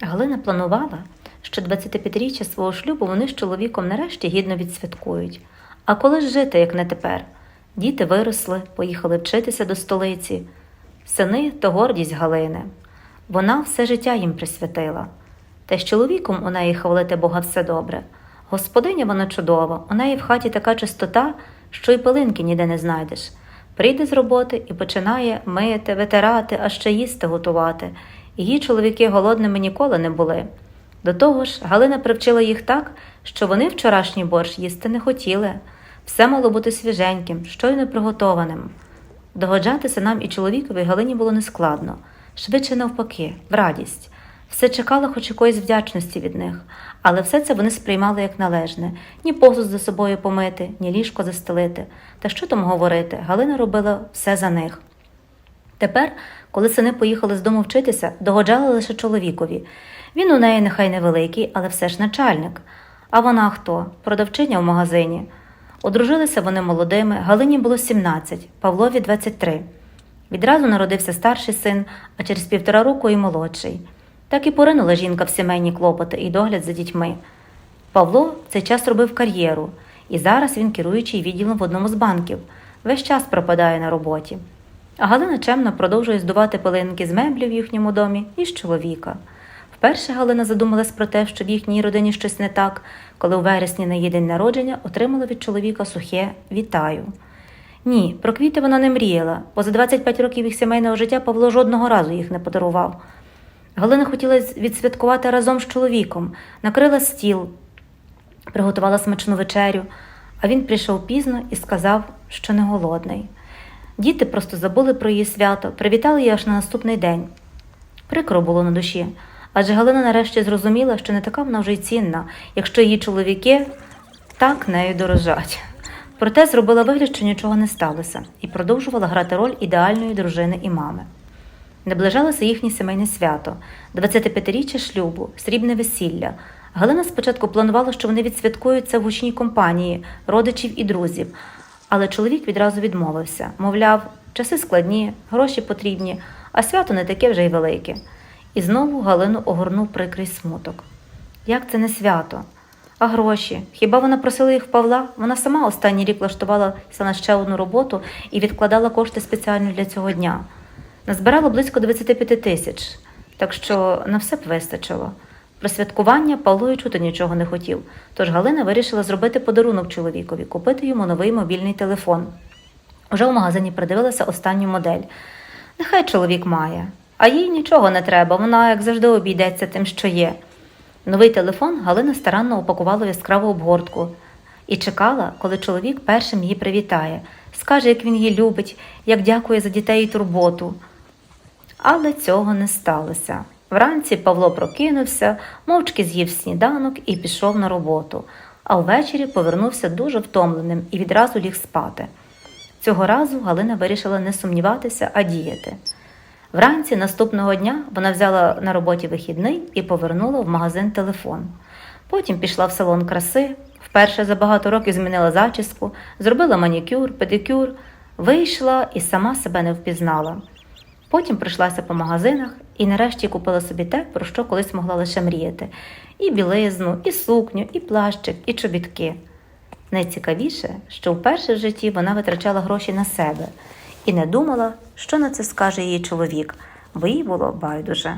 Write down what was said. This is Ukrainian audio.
Галина планувала, що 25-річчя свого шлюбу вони з чоловіком нарешті гідно відсвяткують. А коли ж жити, як не тепер? Діти виросли, поїхали вчитися до столиці. Сини то гордість Галини. Вона все життя їм присвятила. Та з чоловіком у неї хвалити Бога все добре. Господиня вона чудова, у неї в хаті така чистота, що й пилинки ніде не знайдеш. Прийде з роботи і починає мити, витирати, а ще їсти готувати. Її чоловіки голодними ніколи не були. До того ж, Галина привчила їх так, що вони вчорашній борщ їсти не хотіли. Все мало бути свіженьким, щойно приготованим. Догоджати синам і чоловікові Галині було нескладно, швидше навпаки, в радість. Все чекало хоч якоїсь вдячності від них, але все це вони сприймали як належне ні посуд за собою помити, ні ліжко застелити. Та що там говорити, Галина робила все за них. Тепер, коли сини поїхали з дому вчитися, догоджали лише чоловікові. Він у неї нехай невеликий, але все ж начальник. А вона хто? Продавчиня в магазині. Одружилися вони молодими, Галині було 17, Павлові 23. Відразу народився старший син, а через півтора року і молодший. Так і поринула жінка в сімейні клопоти і догляд за дітьми. Павло в цей час робив кар'єру, і зараз він керуючий відділом в одному з банків. Весь час пропадає на роботі. Галина чемно продовжує здувати пилинки з меблів в їхньому домі і з чоловіка. Вперше Галина задумалась про те, що в їхній родині щось не так, коли у вересні на її день народження отримала від чоловіка сухе вітаю. Ні, про квіти вона не мріяла, бо за 25 років їх сімейного життя Павло жодного разу їх не подарував. Галина хотіла відсвяткувати разом з чоловіком, накрила стіл, приготувала смачну вечерю, а він прийшов пізно і сказав, що не голодний. Діти просто забули про її свято, привітали її аж на наступний день. Прикро було на душі, адже Галина нарешті зрозуміла, що не така вона вже й цінна, якщо її чоловіки так нею дорожать. Проте зробила вигляд, що нічого не сталося, і продовжувала грати роль ідеальної дружини і мами. Наближалося їхнє сімейне свято, 25-річчя шлюбу, срібне весілля. Галина спочатку планувала, що вони відсвяткують це в гучній компанії, родичів і друзів, але чоловік відразу відмовився. Мовляв, часи складні, гроші потрібні, а свято не таке вже й велике. І знову Галину огорнув прикрий смуток. Як це не свято? А гроші? Хіба вона просила їх в Павла? Вона сама останній рік влаштувалася на ще одну роботу і відкладала кошти спеціально для цього дня. Назбирала близько 25 тисяч, так що на все б вистачило. Про святкування Павло і чути нічого не хотів, тож Галина вирішила зробити подарунок чоловікові, купити йому новий мобільний телефон. Уже в магазині придивилася останню модель. Нехай чоловік має, а їй нічого не треба, вона, як завжди, обійдеться тим, що є. Новий телефон Галина старанно упакувала в яскраву обгортку і чекала, коли чоловік першим її привітає, скаже, як він її любить, як дякує за дітей і турботу. Але цього не сталося. Вранці Павло прокинувся, мовчки з'їв сніданок і пішов на роботу, а ввечері повернувся дуже втомленим і відразу ліг спати. Цього разу Галина вирішила не сумніватися, а діяти. Вранці наступного дня вона взяла на роботі вихідний і повернула в магазин телефон. Потім пішла в салон краси, вперше за багато років змінила зачіску, зробила манікюр, педикюр, вийшла і сама себе не впізнала. Потім прийшлася по магазинах і нарешті купила собі те, про що колись могла лише мріяти: і білизну, і сукню, і плащик, і чобітки. Найцікавіше, що вперше в житті вона витрачала гроші на себе і не думала, що на це скаже її чоловік, бо їй було байдуже.